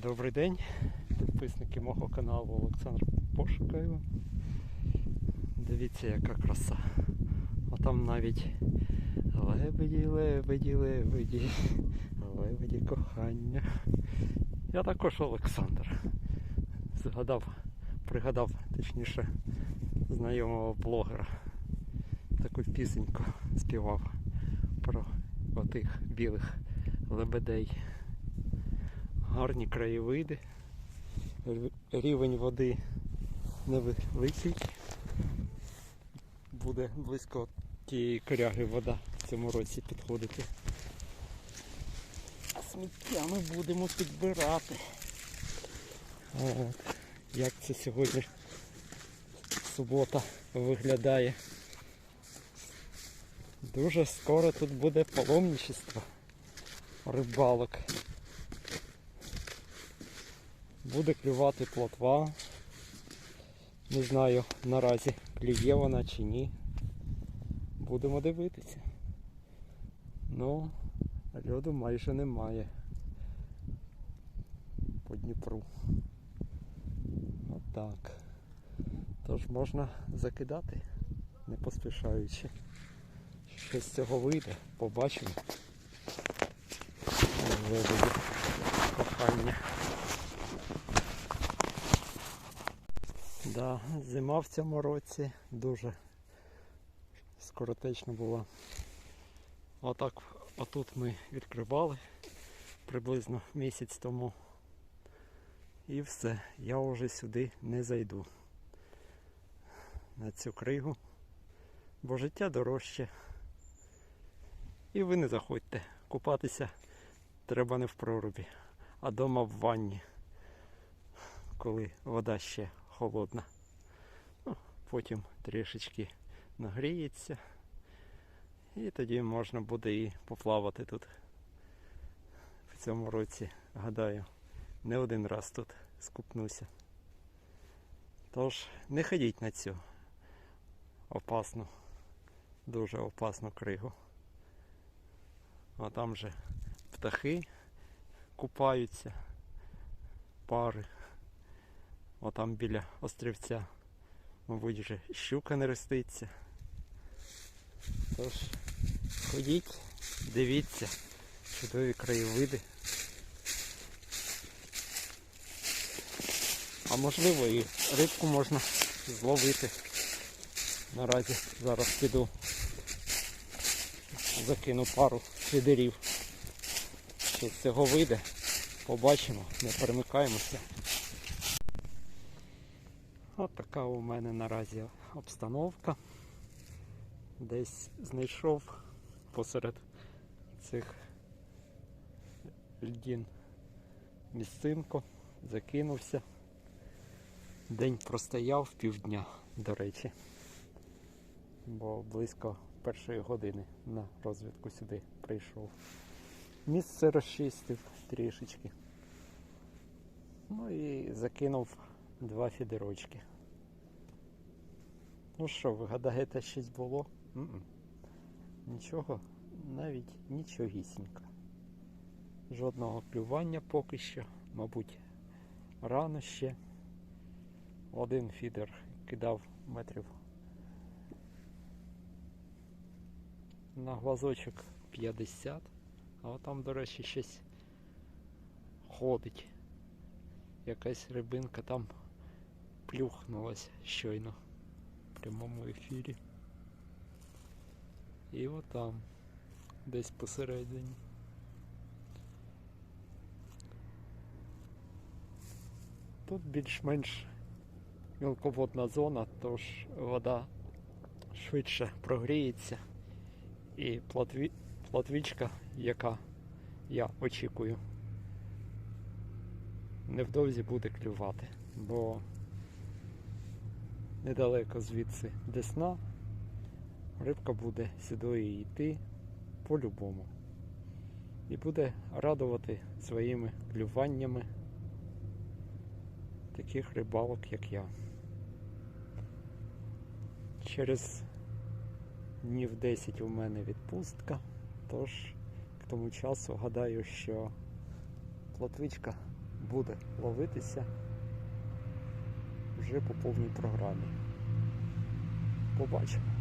Добрий день, підписники мого каналу Олександр Пошукаю. Дивіться, яка краса. А там навіть лебеді, лебеді, лебеді, лебеді кохання. Я також Олександр. Згадав, пригадав, точніше, знайомого блогера. Таку пісеньку співав про отих білих лебедей гарні краєвиди, рівень води невеликий. Буде близько тієї коряги вода в цьому році підходити. Сміття ми будемо підбирати. От. Як це сьогодні субота виглядає. Дуже скоро тут буде паломничество рибалок. Буде клювати плотва. Не знаю наразі клює вона чи ні. Будемо дивитися. Ну, льоду майже немає по Дніпру. Отак. Тож можна закидати, не поспішаючи. Що з цього вийде, побачимо. Виведу кохання. Да, зима в цьому році дуже скоротечно була. Отак, отут ми відкривали приблизно місяць тому. І все, я вже сюди не зайду. На цю кригу. Бо життя дорожче. І ви не заходьте. Купатися треба не в прорубі, а дома в ванні, коли вода ще холодна. Ну, потім трішечки нагріється. І тоді можна буде і поплавати тут. В цьому році, гадаю, не один раз тут скупнуся. Тож не ходіть на цю опасну, дуже опасну кригу. А там же птахи купаються, пари. Отам біля острівця, мабуть, вже щука не роститься. Тож, ходіть, дивіться, чудові краєвиди. А можливо і рибку можна зловити. Наразі зараз піду закину пару фідерів. Що з цього вийде, побачимо, не перемикаємося. От така у мене наразі обстановка. Десь знайшов посеред цих льдін місцинку, закинувся. День простояв півдня, до речі. Бо близько першої години на розвідку сюди прийшов. Місце розчистив трішечки. Ну і закинув два фідерочки. Ну що, ви гадаєте, щось було? М-м. Нічого, навіть нічогісінько. Жодного клювання поки що, мабуть, рано ще. Один фідер кидав метрів на глазочок 50, а там, до речі, щось ходить. Якась рибинка там плюхнулась щойно прямому ефірі. І отам, десь посередині. Тут більш-менш мілководна зона, тож вода швидше прогріється. І платві... платвічка, яка я очікую, невдовзі буде клювати, бо недалеко звідси десна, рибка буде сюди йти по-любому. І буде радувати своїми клюваннями таких рибалок, як я. Через днів 10 у мене відпустка, тож к тому часу гадаю, що плотвичка буде ловитися вже по повній програмі. Побачимо.